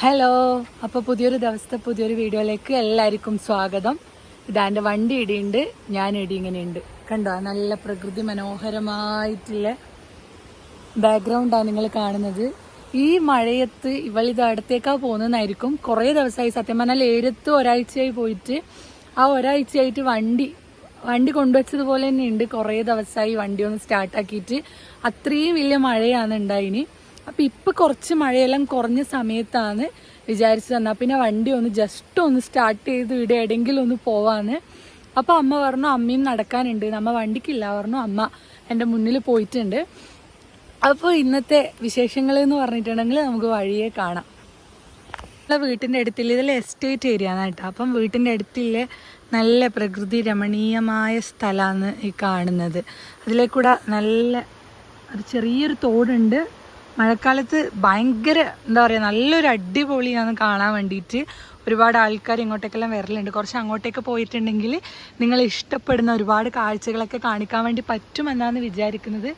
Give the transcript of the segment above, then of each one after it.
Hello അപ്പോൾ പുതിയൊരു ദിവസത്തെ പുതിയൊരു വീഡിയോയിലേക്ക് എല്ലാവർക്കും സ്വാഗതം. ഇതാ എന്റെ വണ്ടി ഇടിയുണ്ട്. ഞാൻ ഇടി ഇങ്ങനെയുണ്ട്. കണ്ടോ? നല്ല പ്രകൃതി മനോഹരമായിട്ടുള്ള ബാക്ക്ഗ്രൗണ്ടാണ് നിങ്ങൾ കാണുന്നത്. ഈ മഴയത്ത് ഇവളിത് അടുത്തേക്കാ പോകുന്നതായിരിക്കും കുറേ ദിവസമായി. സത്യം പറഞ്ഞാൽ ഏരത്ത് ഒരാഴ്ചയായി പോയിട്ട് ആ ഒരാഴ്ചയായിട്ട് വണ്ടി വണ്ടി കൊണ്ടുവച്ചതുപോലെ തന്നെ ഉണ്ട്. കുറേ ദിവസമായി വണ്ടി ഒന്ന് സ്റ്റാർട്ടാക്കിയിട്ട് അത്രയും വലിയ മഴയാണ് ഉണ്ടായിനി. അപ്പൊ ഇപ്പൊ കുറച്ച് മഴയെല്ലാം കുറഞ്ഞ സമയത്താണ് വിചാരിച്ചു തന്നാ പിന്നെ വണ്ടി ഒന്ന് ജസ്റ്റ് ഒന്ന് സ്റ്റാർട്ട് ചെയ്ത് ഇവിടെ എവിടെയെങ്കിലും ഒന്ന് പോവാന്ന്. അപ്പൊ അമ്മ പറഞ്ഞു അമ്മയും നടക്കാനുണ്ട്. നമ്മ വണ്ടിക്കില്ല പറഞ്ഞു. അമ്മ എന്റെ മുന്നിൽ പോയിട്ടുണ്ട്. അപ്പോൾ ഇന്നത്തെ വിശേഷങ്ങൾ എന്ന് പറഞ്ഞിട്ടുണ്ടെങ്കിൽ നമുക്ക് വഴിയെ കാണാം. വീട്ടിന്റെ അടുത്തില്ല? ഇതിൽ എസ്റ്റേറ്റ് ഏരിയ ആണ് അപ്പം വീട്ടിന്റെ അടുത്തില്ല? നല്ല പ്രകൃതി രമണീയമായ സ്ഥലമാണ് ഈ കാണുന്നത്. അതിലേക്കൂടെ നല്ല ഒരു ചെറിയൊരു തോടുണ്ട്. മഴക്കാലത്ത് ഭയങ്കര എന്താ പറയുക നല്ലൊരു അടിപൊളിയാണ് കാണാൻ വേണ്ടിയിട്ട്. ഒരുപാട് ആൾക്കാർ ഇങ്ങോട്ടേക്കെല്ലാം വരലുണ്ട്. കുറച്ച് അങ്ങോട്ടേക്ക് പോയിട്ടുണ്ടെങ്കിൽ നിങ്ങൾ ഇഷ്ടപ്പെടുന്ന ഒരുപാട് കാഴ്ചകളൊക്കെ കാണിക്കാൻ വേണ്ടി പറ്റുമെന്നാണ് വിചാരിക്കുന്നത്.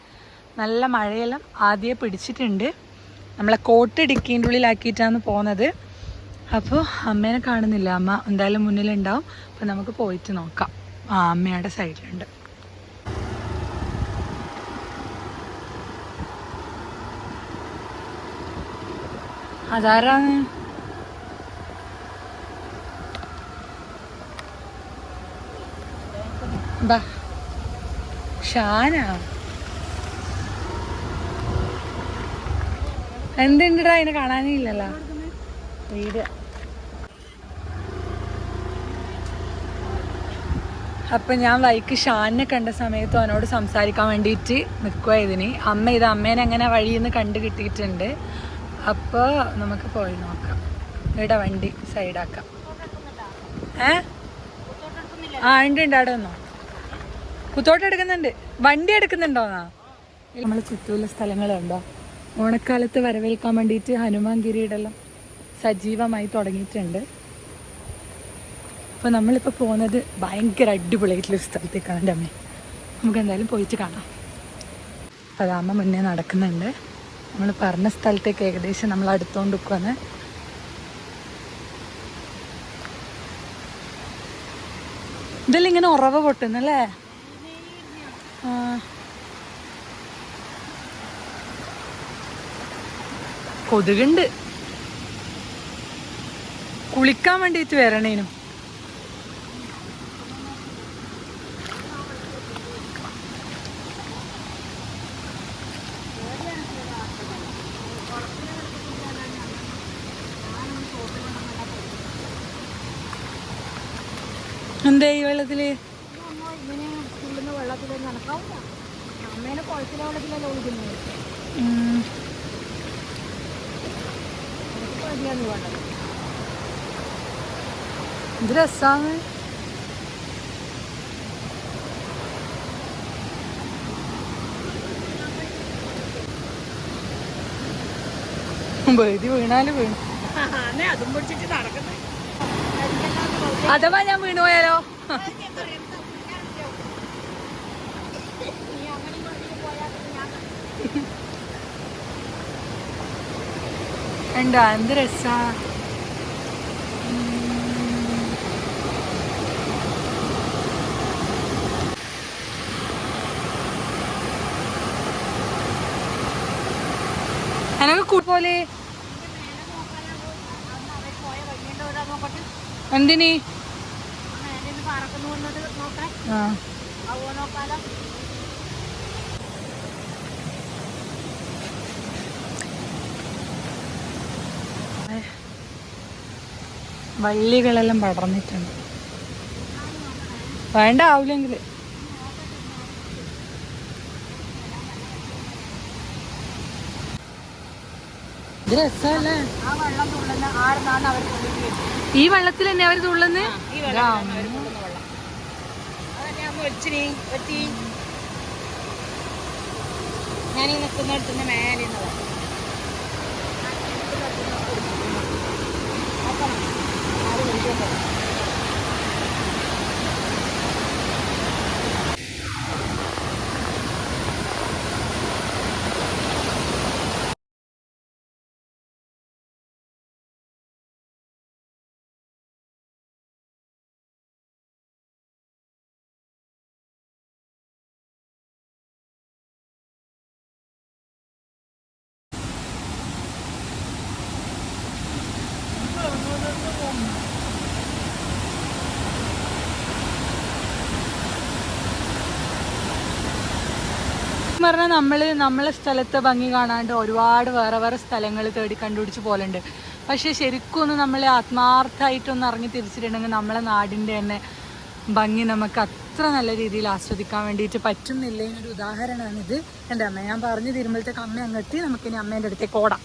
നല്ല മഴയെല്ലാം ആദ്യമേ പിടിച്ചിട്ടുണ്ട്. നമ്മളെ കോട്ട് ഡിക്കീന്റെ ഉള്ളിലാക്കിയിട്ടാണ് പോകുന്നത് അപ്പോൾ അമ്മേനെ കാണുന്നില്ല. അമ്മ എന്തായാലും മുന്നിലുണ്ടാവും. അപ്പോൾ നമുക്ക് പോയിട്ട് നോക്കാം. ആ അമ്മയുടെ സൈഡിലുണ്ട്. അതാരാണ് ഷാനാ? എന്തുണ്ടടാ അതിനെ കാണാനേ ഇല്ലല്ലോ? വീട്. അപ്പൊ ഞാൻ വൈക്ക് ഷാനിനെ കണ്ട സമയത്ത് അവനോട് സംസാരിക്കാൻ വേണ്ടിയിട്ട് നിൽക്കുക ഇതിന്. അമ്മ ഇത് അമ്മേനെ അങ്ങനെ വഴിയിൽ കണ്ടു കിട്ടിയിട്ടുണ്ട്? അപ്പോൾ നമുക്ക് പോയി നോക്കാം. ഇവിടെ വണ്ടി സൈഡാക്കാം. ഏ? ആ ഉണ്ട് ഉണ്ട് അവിടെ വന്നോ. കുത്തോട്ട് എടുക്കുന്നുണ്ട്. വണ്ടി എടുക്കുന്നുണ്ടോന്നാ നമ്മൾ ചുറ്റുമുള്ള സ്ഥലങ്ങളുണ്ടോ ഓണക്കാലത്ത് വരവേൽക്കാൻ വേണ്ടിയിട്ട് ഹനുമാൻ കിരീടെല്ലാം സജീവമായി തുടങ്ങിയിട്ടുണ്ട്. അപ്പോൾ നമ്മളിപ്പോൾ പോകുന്നത് ഭയങ്കര അടിപൊളിയായിട്ടുള്ളൊരു സ്ഥലത്തേക്കാണ് എന്റെ അമ്മ? നമുക്ക് എന്തായാലും പോയിട്ട് കാണാം. അതാമ്മ മുന്നേ നടക്കുന്നുണ്ട്. നമ്മൾ പറഞ്ഞ സ്ഥലത്തേക്ക് ഏകദേശം നമ്മൾ അടുത്തോണ്ട് നിൽക്കുവാണ് ഇതെല്ലാം ഇങ്ങനെ ഉറവ പൊട്ടുന്നല്ലേ കൊതുകുണ്ട്. കുളിക്കാൻ വേണ്ടിയിട്ട് വരണേനും. എന്താ ഈ വെള്ളത്തിൽ? ഇത് രസാണ്. വീണാൽ വീണു. അതും പിടിച്ചിട്ട് നടക്കുന്നത് അഥവാ ഞാൻ വീണു പോയാലോ? എന്താ എന്ത് രസാ? എനക്ക് കൂട്ടുപോലെ എന്തിനി? വന്നത് നോക്കാൻ. ആ. അവ നോക്കാലോ. വള്ളികളെല്ലാം പടർന്നിട്ടുണ്ട്. വേണ്ട ആവില്ലെങ്കിൽ ഇത് രസമല്ലേ? ഈ വെള്ളത്തിൽ തന്നെ അവർ തുള്ളുന്നേ ഈ വെള്ളം അതന്നെ വെച്ചിനി വെത്തി ഞാനീ നിൽക്കുന്നിടത്തുനിന്ന് മേലെ നോക്കണം ആര് വിളിച്ചോണ്ടോ പറഞ്ഞാൽ നമ്മൾ നമ്മളെ സ്ഥലത്തെ ഭംഗി കാണാണ്ട് ഒരുപാട് വേറെ വേറെ സ്ഥലങ്ങൾ തേടി കണ്ടുപിടിച്ച് പോലുണ്ട് പക്ഷേ ശരിക്കും ഒന്ന് നമ്മൾ ആത്മാർത്ഥമായിട്ടൊന്ന് ഇറങ്ങി തിരിച്ചിട്ടുണ്ടെങ്കിൽ നമ്മളെ നാടിന്റെ തന്നെ ഭംഗി നമുക്ക് അത്ര നല്ല രീതിയിൽ ആസ്വദിക്കാൻ വേണ്ടിയിട്ട് പറ്റുന്നില്ല എന്നൊരു ഉദാഹരണമാണിത്. എന്റെ അമ്മ? ഞാൻ പറഞ്ഞു തീരുമ്പോഴത്തേക്ക് അമ്മ അങ്ങെത്തി നമുക്കിനി അമ്മേന്റെ അടുത്തേക്ക് ഓടാം.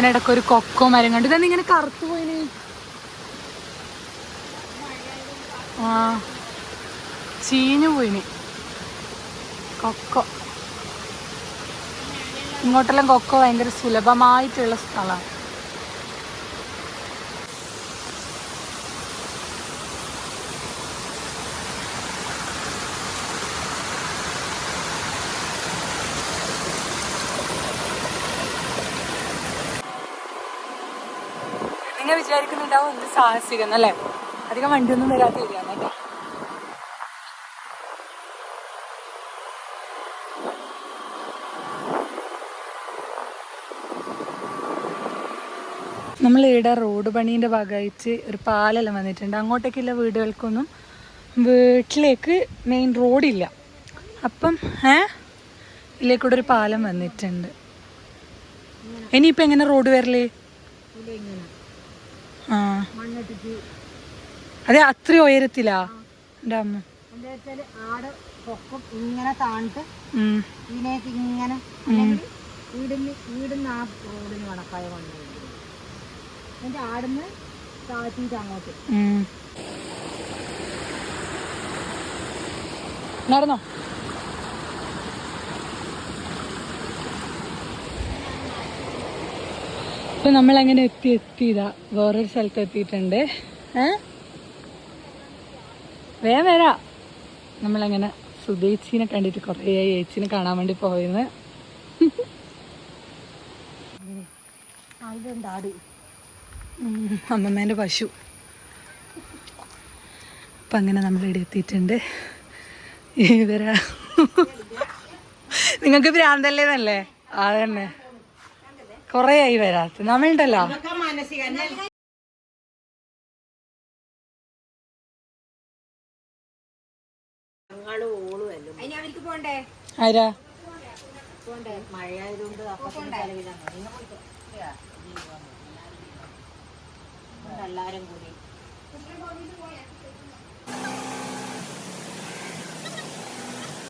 അതിനിടയ്ക്ക് ഒരു കൊക്കോ മരം കണ്ടു. ഇതെന്ന് ഇങ്ങനെ കറുത്തു പോയിന്? ആ ചീഞ്ഞു പോയിന്. കൊക്കോ. ഇങ്ങോട്ടെല്ലാം കൊക്കോ ഭയങ്കര സുലഭമായിട്ടുള്ള സ്ഥലമാണ്. വിചാരിക്കുന്നുണ്ടാവും എന്ത് സാഹസികം അല്ലേ അധികം വണ്ടിയൊന്നും വരാത്ത ഏരിയ നമ്മൾ ഇവിടെ റോഡ് പണീന്റെ ഭാഗമായിട്ട് ഒരു പാലെല്ലാം വന്നിട്ടുണ്ട്. അങ്ങോട്ടേക്കുള്ള വീടുകൾക്കൊന്നും വീട്ടിലേക്ക് മെയിൻ റോഡില്ല അപ്പം ഏ? ഇതിലേക്കൂടെ ഒരു പാലം വന്നിട്ടുണ്ട്. ഇനിയിപ്പോൾ എങ്ങനെ റോഡ് വരലേ? മണ്ണിട്ടിട്ട് അതെ അത്ര ഉയരത്തിലാ? എന്റെ അമ്മ. എന്താ ആട് പൊക്കം ഇങ്ങനെ താണിട്ട് ഇങ്ങനെ വീടിന് വീടിന്ന് ആ റോഡിന് കണക്കായ മണ്ണ് എന്റെ ആടുന്ന് താഴ്ത്തിയിട്ട് അങ്ങോട്ട്. നടന്നോ? ഇപ്പൊ നമ്മൾ അങ്ങനെ എത്തി എത്തിയതാ. വേറൊരു സ്ഥലത്ത് എത്തിയിട്ടുണ്ട്. ഏ? വേഗം വരാ. നമ്മളങ്ങനെ സുധേച്ചിനെ കണ്ടിട്ട് കുറേ ഏച്ചിനെ കാണാൻ വേണ്ടി പോയിരുന്നു അമ്മമ്മേന്റെ അമ്മമ്മേന്റെ പശു. അപ്പം അങ്ങനെ നമ്മളിവിടെ എത്തിയിട്ടുണ്ട്. ഇവരാ. നിങ്ങൾക്ക് ഭ്രാന്തല്ലേന്നല്ലേ? അതന്നെ. കുറേ കൊറേയായി വരാത്ത നമ്മളുണ്ടല്ലോ. ആരാ? മഴയായതുകൊണ്ട് എല്ലാരും കൂടി.